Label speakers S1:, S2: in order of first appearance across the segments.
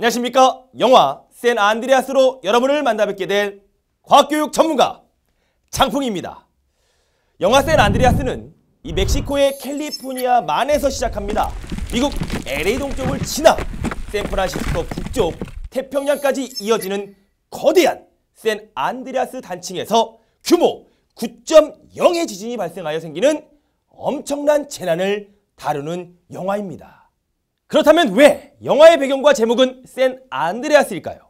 S1: 안녕하십니까? 영화 샌 안드레아스로 여러분을 만나 뵙게 될 과학교육 전문가 장풍입니다. 영화 샌 안드레아스는 이 멕시코의 캘리포니아 만에서 시작합니다. 미국 LA 동쪽을 지나 샌프란시스코 북쪽 태평양까지 이어지는 거대한 샌 안드레아스 단층에서 규모 9.0의 지진이 발생하여 생기는 엄청난 재난을 다루는 영화입니다. 그렇다면 왜 영화의 배경과 제목은 샌 안드레아스일까요?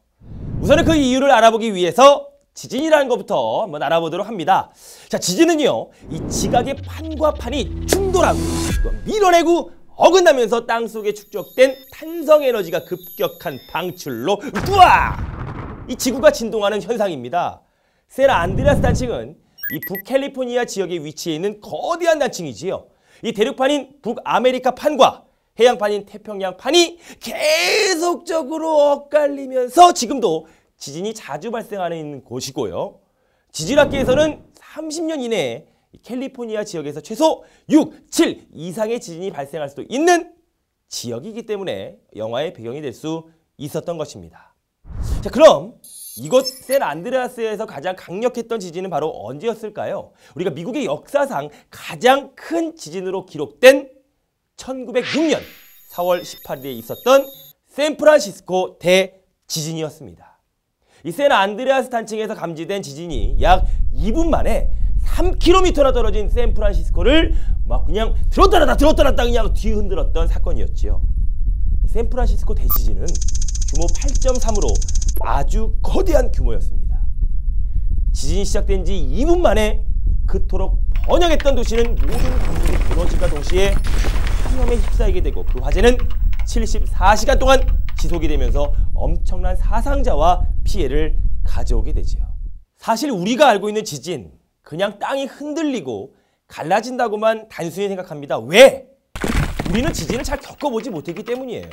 S1: 우선은 그 이유를 알아보기 위해서 지진이라는 것부터 한번 알아보도록 합니다. 자, 지진은요, 이 지각의 판과 판이 충돌하고 또 밀어내고 어긋나면서 땅 속에 축적된 탄성 에너지가 급격한 방출로 우와! 이 지구가 진동하는 현상입니다. 샌 안드레아스 단층은 이 북캘리포니아 지역에 위치해 있는 거대한 단층이지요. 이 대륙판인 북아메리카 판과 해양판인 태평양판이 계속적으로 엇갈리면서 지금도 지진이 자주 발생하는 곳이고요. 지질학계에서는 30년 이내에 캘리포니아 지역에서 최소 6, 7 이상의 지진이 발생할 수도 있는 지역이기 때문에 영화의 배경이 될 수 있었던 것입니다. 자, 그럼 이곳 샌 안드레아스에서 가장 강력했던 지진은 바로 언제였을까요? 우리가 미국의 역사상 가장 큰 지진으로 기록된 1906년 4월 18일에 있었던 샌프란시스코 대지진이었습니다. 이 샌 안드레아스 단층에서 감지된 지진이 약 2분 만에 3km나 떨어진 샌프란시스코를 막 그냥 들었다 놨다 들었다 놨다 그냥 뒤흔들었던 사건이었지요. 샌프란시스코 대지진은 규모 8.3으로 아주 거대한 규모였습니다. 지진이 시작된 지 2분 만에 그토록 번영했던 도시는 모든 건물이 무너지가 동시에 화염에 휩싸이게 되고 그 화재는 74시간 동안 지속이 되면서 엄청난 사상자와 피해를 가져오게 되지요. 사실 우리가 알고 있는 지진 그냥 땅이 흔들리고 갈라진다고만 단순히 생각합니다. 왜? 우리는 지진을 잘 겪어보지 못했기 때문이에요.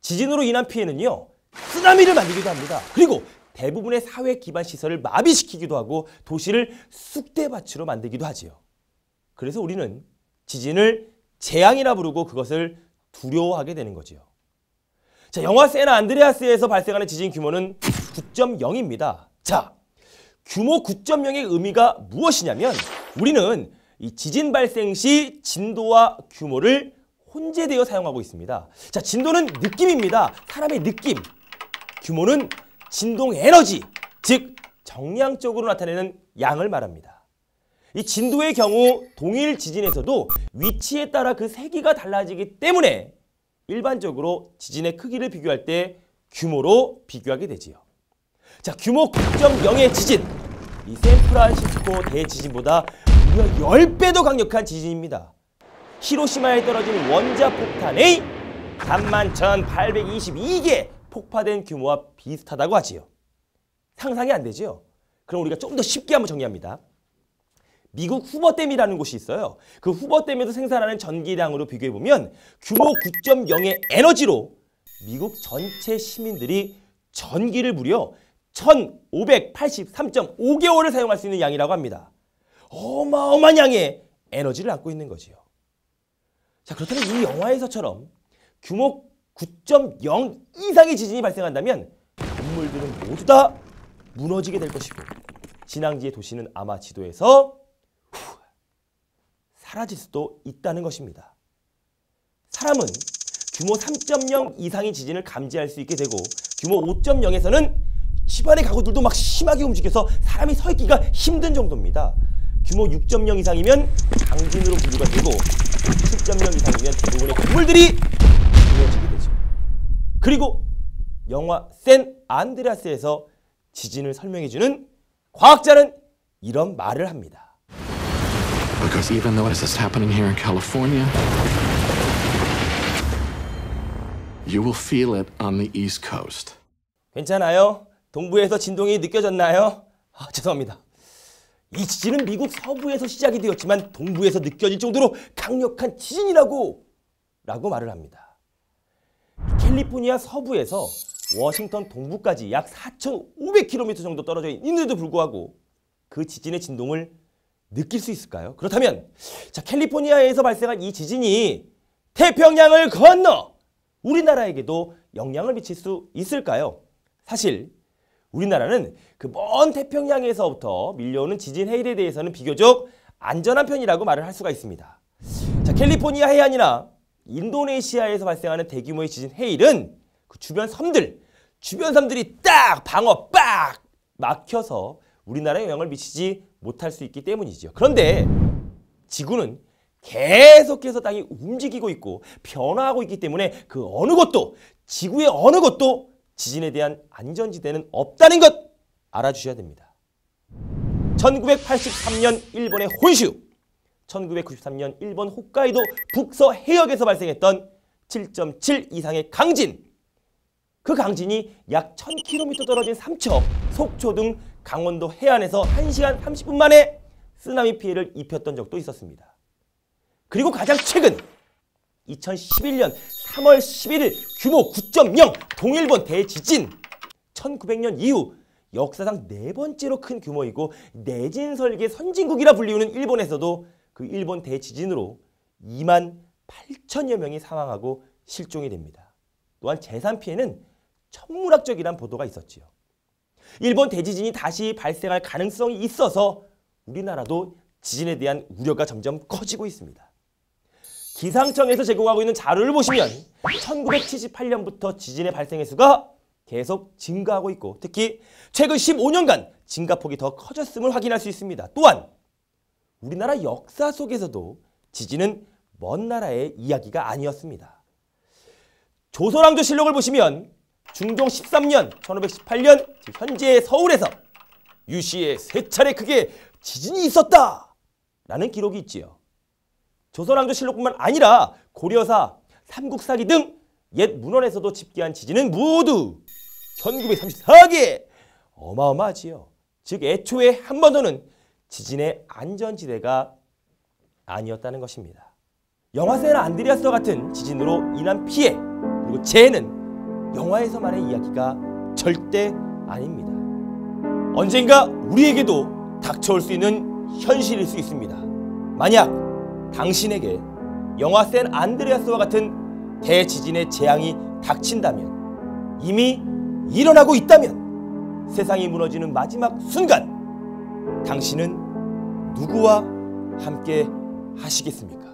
S1: 지진으로 인한 피해는요. 쓰나미를 만들기도 합니다. 그리고 대부분의 사회 기반 시설을 마비시키기도 하고 도시를 쑥대밭으로 만들기도 하지요. 그래서 우리는 지진을 재앙이라 부르고 그것을 두려워하게 되는 거지요. 자, 영화 세나 안드레아스에서 발생하는 지진 규모는 9.0입니다. 자, 규모 9.0의 의미가 무엇이냐면 우리는 이 지진 발생 시 진도와 규모를 혼재되어 사용하고 있습니다. 자, 진도는 느낌입니다. 사람의 느낌. 규모는 진동 에너지, 즉 정량적으로 나타내는 양을 말합니다. 이 진도의 경우 동일 지진에서도 위치에 따라 그 세기가 달라지기 때문에 일반적으로 지진의 크기를 비교할 때 규모로 비교하게 되지요. 자, 규모 9.0의 지진. 이 샌프란시스코 대지진보다 무려 10배도 강력한 지진입니다. 히로시마에 떨어진 원자 폭탄의 31,822개 폭파된 규모와 비슷하다고 하지요. 상상이 안 되죠? 그럼 우리가 좀 더 쉽게 한번 정리합니다. 미국 후버댐이라는 곳이 있어요. 그 후버댐에서 생산하는 전기량으로 비교해보면 규모 9.0의 에너지로 미국 전체 시민들이 전기를 무려 1583.5개월을 사용할 수 있는 양이라고 합니다. 어마어마한 양의 에너지를 안고 있는 거지요. 자 그렇다면 이 영화에서처럼 규모 9.0 이상의 지진이 발생한다면 건물들은 모두 다 무너지게 될 것이고 진앙지의 도시는 아마 지도에서 후, 사라질 수도 있다는 것입니다. 사람은 규모 3.0 이상의 지진을 감지할 수 있게 되고 규모 5.0에서는 집안의 가구들도 막 심하게 움직여서 사람이 서 있기가 힘든 정도입니다. 규모 6.0 이상이면 강진으로 분류가 되고 7.0 이상이면 대부분의 건물들이 무너지게 되죠. 그리고 영화 샌 안드레아스에서 지진을 설명해주는 과학자는 이런 말을 합니다.
S2: Because even though this is happening here in California, you will feel it on the East Coast.
S1: 괜찮아요? 동부에서 진동이 느껴졌나요? 아, 죄송합니다. 이 지진은 미국 서부에서 시작이 되었지만 동부에서 느껴질 정도로 강력한 지진이라고 라고 말을 합니다. 캘리포니아 서부에서 워싱턴 동부까지 약 4,500km 정도 떨어져 있는데도 불구하고 그 지진의 진동을 느낄 수 있을까요? 그렇다면 자 캘리포니아에서 발생한 이 지진이 태평양을 건너 우리나라에게도 영향을 미칠 수 있을까요? 사실 우리나라는 그 먼 태평양에서부터 밀려오는 지진 해일에 대해서는 비교적 안전한 편이라고 말을 할 수가 있습니다. 자, 캘리포니아 해안이나 인도네시아에서 발생하는 대규모의 지진 해일은 그 주변 섬들, 주변 섬들이 딱 방어 빡 막혀서 우리나라에 영향을 미치지 못할 수 있기 때문이죠. 그런데 지구는 계속해서 땅이 움직이고 있고 변화하고 있기 때문에 그 어느 곳도 지구의 어느 곳도 지진에 대한 안전지대는 없다는 것 알아주셔야 됩니다. 1983년 일본의 혼슈, 1993년 일본 홋카이도 북서 해역에서 발생했던 7.7 이상의 강진. 그 강진이 약 1000km 떨어진 삼척, 속초 등 강원도 해안에서 1시간 30분 만에 쓰나미 피해를 입혔던 적도 있었습니다. 그리고 가장 최근 2011년 3월 11일 규모 9.0 동일본 대지진 1900년 이후 역사상 네 번째로 큰 규모이고 내진 설계 선진국이라 불리우는 일본에서도 그 일본 대지진으로 2만 8천여 명이 사망하고 실종이 됩니다. 또한 재산 피해는 천문학적이란 보도가 있었지요. 일본 대지진이 다시 발생할 가능성이 있어서 우리나라도 지진에 대한 우려가 점점 커지고 있습니다. 기상청에서 제공하고 있는 자료를 보시면 1978년부터 지진의 발생 횟수가 계속 증가하고 있고 특히 최근 15년간 증가폭이 더 커졌음을 확인할 수 있습니다. 또한 우리나라 역사 속에서도 지진은 먼 나라의 이야기가 아니었습니다. 조선왕조 실록을 보시면 중종 13년 1518년 현재의 서울에서 유시에 세 차례 크게 지진이 있었다 라는 기록이 있지요. 조선왕조 실록뿐만 아니라 고려사, 삼국사기 등 옛 문헌에서도 집계한 지진은 모두 1934개! 어마어마하지요. 즉 애초에 한 번도는 지진의 안전지대가 아니었다는 것입니다. 영화 샌 안드레아스와 같은 지진으로 인한 피해 그리고 재해는 영화에서만의 이야기가 절대 아닙니다. 언젠가 우리에게도 닥쳐올 수 있는 현실일 수 있습니다. 만약 당신에게 영화 샌 안드레아스와 같은 대지진의 재앙이 닥친다면 이미 일어나고 있다면 세상이 무너지는 마지막 순간 당신은 누구와 함께 하시겠습니까?